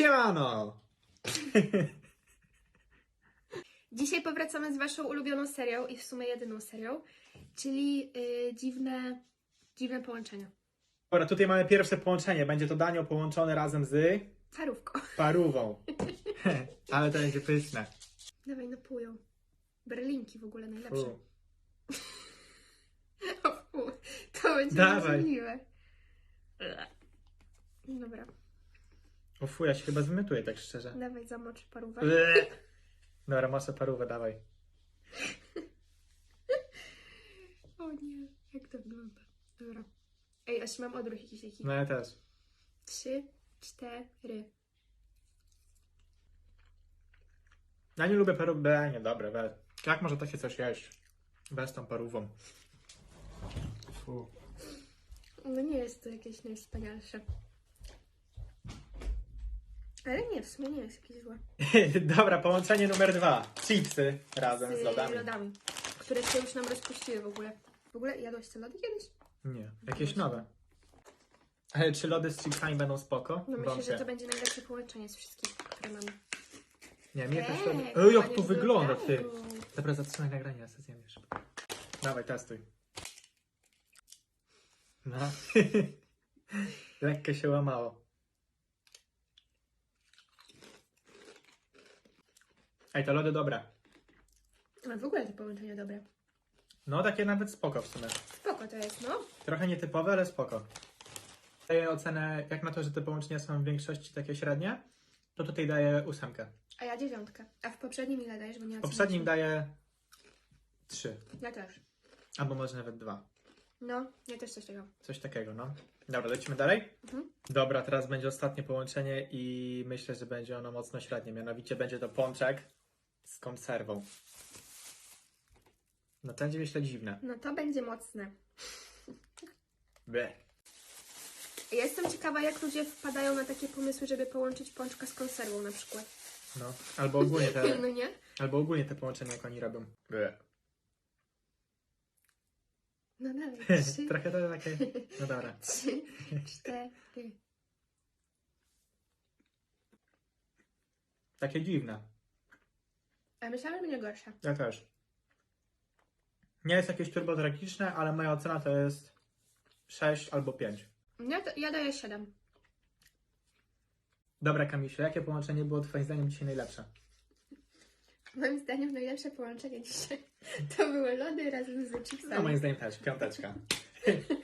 Siemano! Dzisiaj powracamy z Waszą ulubioną serią i w sumie jedyną serią, czyli y, dziwne, dziwne połączenia. Dobra, tutaj mamy pierwsze połączenie. Będzie to danio połączone razem z Parówko. parówą. Ale to będzie pyszne. Dawaj, napłują. Berlinki w ogóle najlepsze. Fu. O, fu, to będzie Dawaj. Dobra, O fu, ja się chyba wymytuję tak szczerze. dawaj zamocz parówę. Ble. Dobra, maszę parówę, dawaj. O nie, jak to wygląda. Dobra. Ej, aż mam odruch jakiś taki. No ja też. Trzy, cztery. Ja nie lubię parów, be, nie, dobre, weź. Jak może takie coś jeść? Bez tą parówą. Fu. No nie jest to jakieś najwspanialsze. Ale nie, w sumie nie jest jakieś złe. Dobra, połączenie numer dwa. Chipsy razem z lodami. lodami. Które się już nam rozpuściły w ogóle. W ogóle jadłeś te lody kiedyś? Nie, jakieś nowe. Ale czy lody z chipsami będą spoko? No myślę, że Wątpię. to będzie najlepsze połączenie z wszystkich, które mamy. Nie, mnie też Eee, to... chyba Ej, jak to wygląda, ty. Dobra, zatrzymaj nagranie, ja sobie zjem jeszcze. Dawaj, testuj. No. Lekko się łamało. Ej, te lody dobre. Ale w ogóle to połączenie dobre. No, takie nawet spoko w sumie. Spoko to jest, no. Trochę nietypowe, ale spoko. Daję ocenę, jak na to, że te połączenia są w większości takie średnie, to tutaj daję ósemkę. A ja dziewiątkę. A w poprzednim ile dajesz? Bo nie W poprzednim daję trzy, Ja też. albo może nawet dwa. No, ja też coś takiego. Coś takiego, no. Dobra, lecimy dalej? Mhm. Dobra, teraz będzie ostatnie połączenie i myślę, że będzie ono mocno średnie. Mianowicie będzie to pączek z konserwą. No to będzie myślę dziwne. No to będzie mocne. Bleh. Jestem ciekawa, jak ludzie wpadają na takie pomysły, żeby połączyć pączka z konserwą na przykład. No, albo ogólnie te, No nie? albo ogólnie te połączenia, jak oni robią. Bleh. No dalej. Trzy, Trochę to takie, no dobra. trzy, cztery. Takie dziwne. A myślałam, że będzie gorsza. Ja też. Nie jest jakieś turbo tragiczne, ale moja ocena to jest 6 albo 5. Ja, to, ja daję siedem. Dobra, Kamisie, jakie połączenie było Twoim zdaniem dzisiaj najlepsze? Moim zdaniem najlepsze połączenie dzisiaj to były lody razem z No, chipsami. moim zdaniem też, piąteczka.